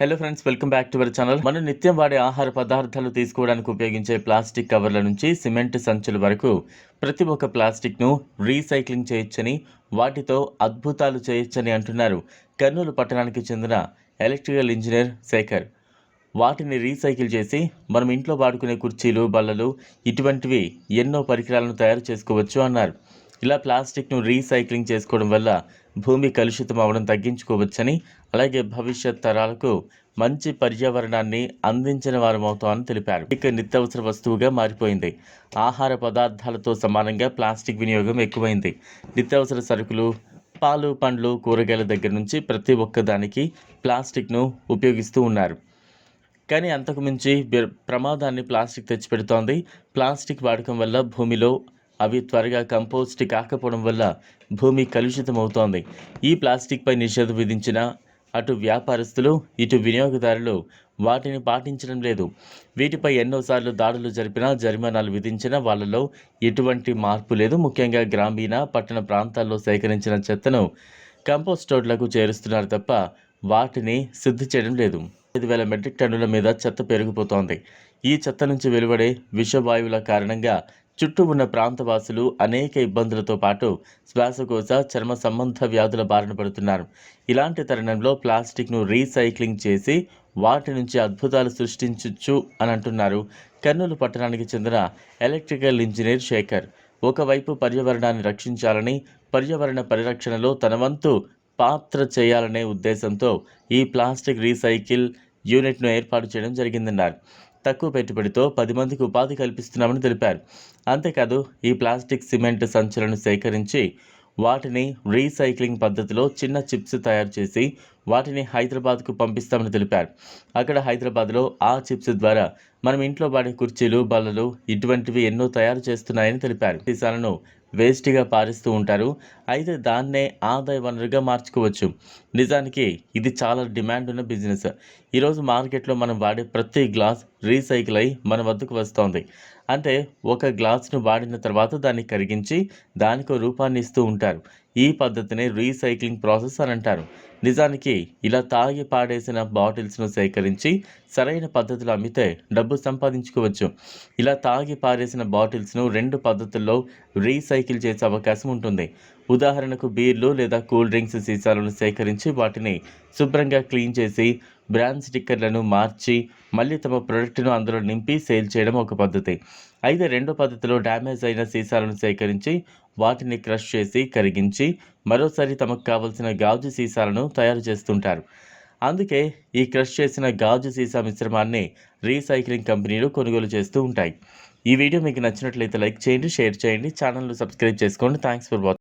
Hello friends welcome back to our channel మనం నిత్యం వాడే ఆహార పదార్థాలు తీసుకోవడానికి ఉపయోగించే ప్లాస్టిక్ కవర్ల నుంచి సిమెంట్ సంచుల వరకు ప్రతి ఒక్క ప్లాస్టిక్ను రీసైక్లింగ్ చేయొచ్చని వాటితో అద్భుతాలు చేయొచ్చని అంటున్నారు కర్నూలు పట్టణానికి చెందిన ఎలక్ట్రికల్ ఇంజనీర్ శేఖర్. వాటిని రీసైకిల్ చేసి మనం ఇంట్లో వాడుకునే కుర్చీలు బల్లలు ఇటువంటివి ఎన్నో పరికరాలను తయారు చేసుకోవచ్చు అన్నారు. ఇలా ప్లాస్టిక్ను రీసైక్లింగ్ చేసుకోవడం వల్ల భూమి కలుషితం అవడం తగ్గించుకోవచ్చని అలాగే భవిష్యత్ తరాలకు మంచి పర్యావరణాన్ని అందించిన వారమవుతామని తెలిపారు. ఇక నిత్యావసర వస్తువుగా మారిపోయింది. ఆహార పదార్థాలతో సమానంగా ప్లాస్టిక్ వినియోగం ఎక్కువైంది. నిత్యావసర సరుకులు పాలు పండ్లు కూరగాయల దగ్గర నుంచి ప్రతి ఒక్కదానికి ప్లాస్టిక్ను ఉపయోగిస్తూ ఉన్నారు. కానీ అంతకుమించి ప్రమాదాన్ని ప్లాస్టిక్ తెచ్చిపెడుతోంది. ప్లాస్టిక్ వాడకం వల్ల భూమిలో అవి త్వరగా కంపోస్ట్ కాకపోవడం వల్ల భూమి కలుషితం అవుతోంది ఈ ప్లాస్టిక్పై నిషేధం విధించిన అటు వ్యాపారస్తులు ఇటు వినియోగదారులు వాటిని పాటించడం లేదు. వీటిపై ఎన్నోసార్లు దాడులు జరిపినా జరిమానాలు విధించినా వాళ్ళలో ఎటువంటి మార్పు లేదు. ముఖ్యంగా గ్రామీణ పట్టణ ప్రాంతాల్లో సేకరించిన చెత్తను కంపోస్ట్ స్టోర్లకు చేరుస్తున్నారు తప్ప వాటిని శుద్ధి చేయడం లేదు. ఐదు వేల మెట్రిక్ టన్నుల మీద చెత్త పెరిగిపోతోంది. ఈ చెత్త నుంచి వెలువడే విషవాయువుల కారణంగా చుట్టూ ఉన్న ప్రాంతవాసులు అనేక ఇబ్బందులతో పాటు శ్వాసకోశ చర్మ సంబంధ వ్యాధుల బారిన పడుతున్నారు. ఇలాంటి తరుణంలో ప్లాస్టిక్ను రీసైక్లింగ్ చేసి వాటి నుంచి అద్భుతాలు సృష్టించవచ్చు అని అంటున్నారు కర్నూలు పట్టణానికి చెందిన ఎలక్ట్రికల్ ఇంజనీర్ శేఖర్. ఒకవైపు పర్యావరణాన్ని రక్షించాలని పర్యావరణ పరిరక్షణలో తన వంతు పాత్ర చేయాలనే ఉద్దేశంతో ఈ ప్లాస్టిక్ రీసైకిల్ యూనిట్ను ఏర్పాటు చేయడం జరిగిందన్నారు. తక్కువ పెట్టుబడితో పది మందికి ఉపాధి కల్పిస్తున్నామని తెలిపారు. అంతేకాదు ఈ ప్లాస్టిక్ సిమెంట్ సంచులను సేకరించి వాటిని రీసైక్లింగ్ పద్ధతిలో చిన్న చిప్స్ తయారు చేసి వాటిని హైదరాబాద్కు పంపిస్తామని తెలిపారు. అక్కడ హైదరాబాద్లో ఆ చిప్స్ ద్వారా మనం ఇంట్లో వాడే కుర్చీలు బల్లలు ఇటువంటివి ఎన్నో తయారు చేస్తున్నాయని తెలిపారు. సీసాలను వేస్ట్గా పారిస్తూ ఉంటారు. అయితే దాన్నే ఆదాయ వనరుగా మార్చుకోవచ్చు. నిజానికి ఇది చాలా డిమాండ్ ఉన్న బిజినెస్. ఈరోజు మార్కెట్లో మనం వాడే ప్రతి గ్లాస్ రీసైకిల్ అయి మన వద్దకు వస్తోంది. అంటే ఒక గ్లాస్ను వాడిన తర్వాత దాన్ని కరిగించి దానికో రూపాన్ని ఇస్తూ ఉంటారు. ఈ పద్ధతిని రీసైక్లింగ్ ప్రాసెస్ అని అంటారు. నిజానికి ఇలా తాగి పాడేసిన బాటిల్స్ను సేకరించి సరైన పద్ధతిలో అమ్మితే డబ్బు సంపాదించుకోవచ్చు. ఇలా తాగి పారేసిన బాటిల్స్ను రెండు పద్ధతుల్లో రీసైకిల్ చేసే అవకాశం ఉంటుంది. ఉదాహరణకు బీర్లు లేదా కూల్ డ్రింక్స్ సీసాలను సేకరించి వాటిని శుభ్రంగా క్లీన్ చేసి బ్రాండ్ స్టిక్కర్లను మార్చి మళ్ళీ తమ ప్రొడక్ట్ను అందులో నింపి సేల్ చేయడం ఒక పద్ధతి. అయితే రెండో పద్ధతిలో డ్యామేజ్ అయిన సీసాలను సేకరించి వాటిని క్రష్ చేసి కరిగించి మరోసారి తమకు కావలసిన గాజు సీసాలను తయారు చేస్తుంటారు. అందుకే ఈ క్రష్ చేసిన గాజు సీసా మిశ్రమాన్ని రీసైక్లింగ్ కంపెనీలు కొనుగోలు చేస్తూ ఉంటాయి. ఈ వీడియో మీకు నచ్చినట్లయితే లైక్ చేయండి షేర్ చేయండి ఛానల్ను సబ్స్క్రైబ్ చేసుకోండి. Thanks for watching